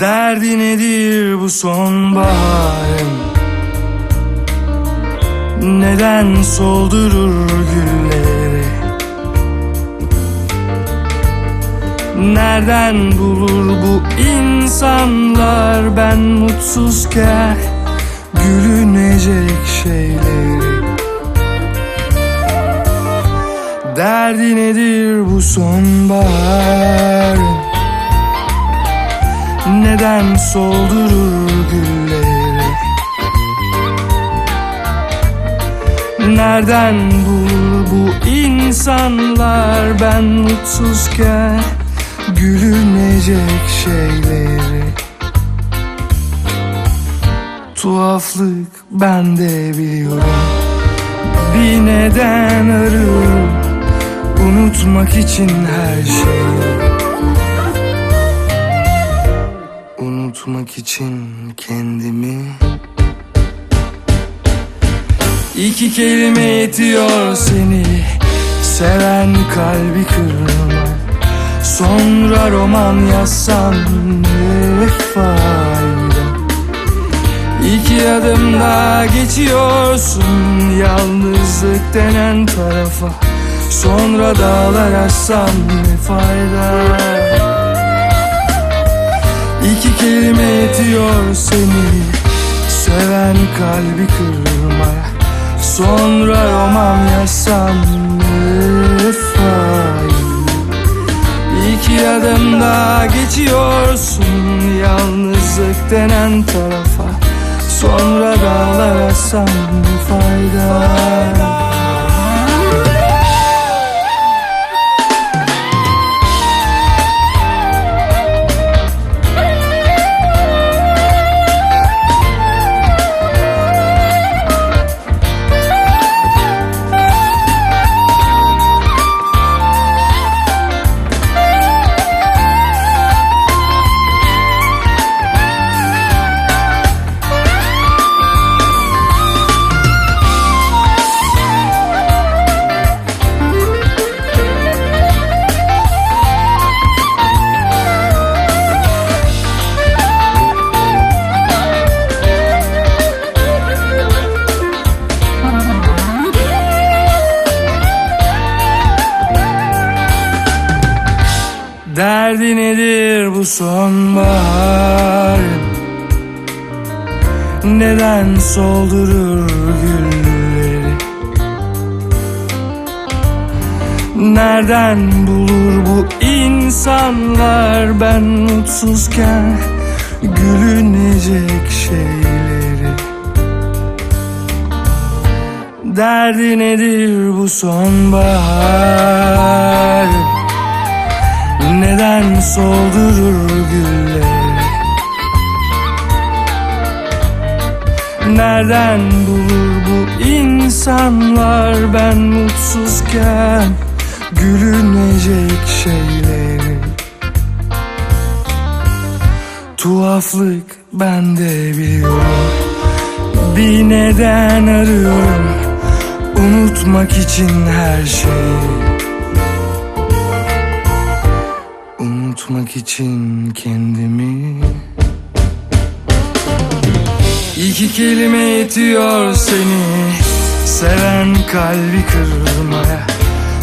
Derdi nedir bu sonbaharın Neden soldurur gülleri? Nereden bulur bu insanlar ben mutsuzken Gülünecek şeyleri? Derdi nedir bu sonbaharın Neden soldurur gülleri? Nereden bulur bu insanlar ben mutsuzken Gülünecek şeyleri? Tuhaflık ben de biliyorum. Bir neden arıyorum. Unutmak için her şeyi Unutmak için kendimi. İki kelime yetiyor seni. Seven kalbi kırma. Sonra roman yazsam ne fayda? İki adım daha geçiyorsun Yalnızlık denen tarafa. Sonra dağlar açsam ne fayda İki kelime yetiyor seni. Seven kalbi kırmaya. Sonra roman yazsam ne İki adım daha geçiyorsun. Yalnızlık denen tarafa. Sonra dağlar açsam ne fayda Derdi nedir bu sonbaharın Neden soldurur gülleri? Nereden bulur bu insanlar ben mutsuzken Gülünecek şeyleri? Derdi nedir bu sonbaharın neden soldurur gülleri Nereden bulur bu insanlar ben mutsuzken Gülünecek şeyleri? Tuhaflık ben de biliyorum Bir neden arıyorum. Unutmak için her şeyi için kendimi. İki kelime yetiyor seni. Seven kalbi kırmaya.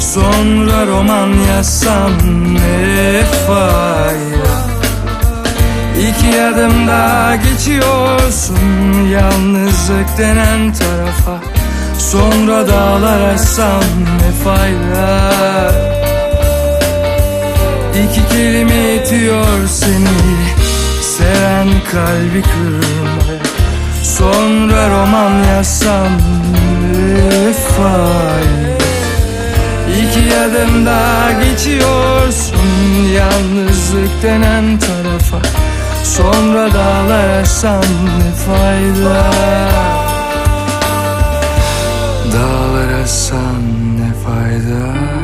Sonra roman yazsam ne fayda? İki adım daha geçiyorsun Yalnızlık denen tarafa. Sonra dağlar açsam ne fayda İki kelime yetiyor seni. Seven kalbi kırmaya. Sonra roman yazsam fayda İki adım daha geçiyorsun Yalnızlık denen tarafa. Sonra dağlar açsam ne fayda? Dağlar açsam ne fayda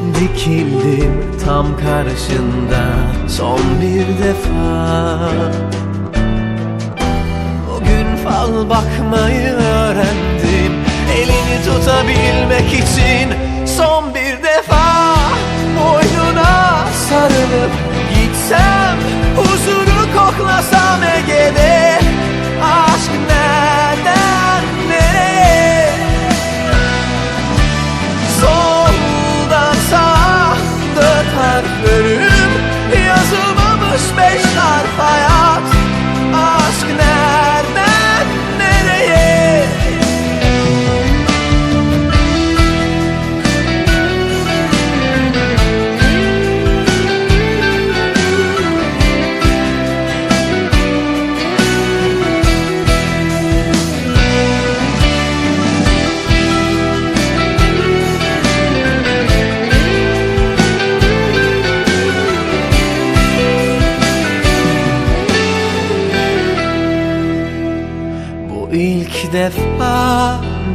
Dikildim tam karşında son bir defa. Bugün fal bakmayı that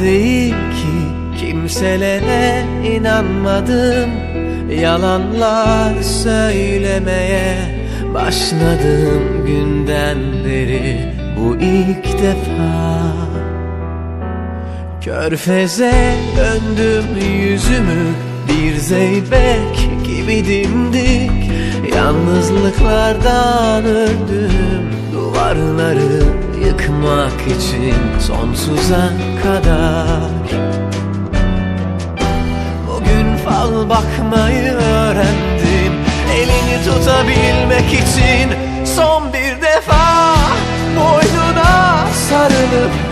değil ki Kimselere inanmadım. Yalanlar söylemeye Başladığım günden beri. Bu ilk defa Körfeze döndüm yüzümü. Bir zeybek gibi dimdik. Yalnızlıklardan öldüm Duvarları yıkmak için sonsuza kadar. Bugün fal bakmayı öğrendim Elini tutabilmek için. Son bir defa Boynuna sarılıp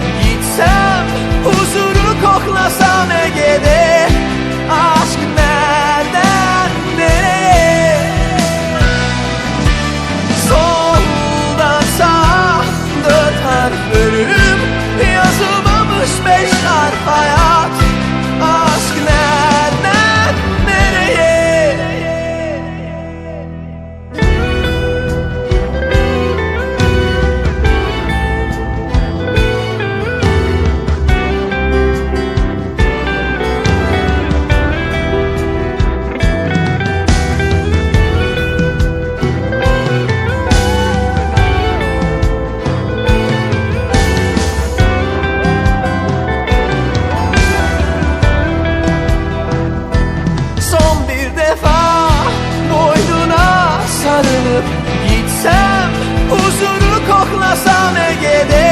koklasam Ege'de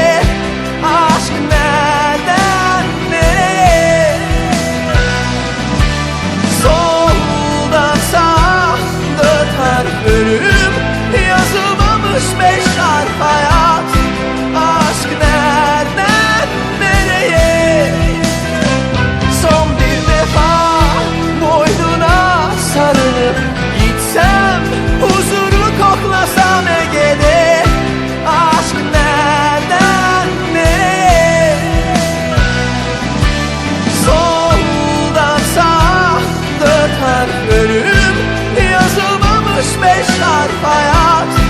yaşar hayat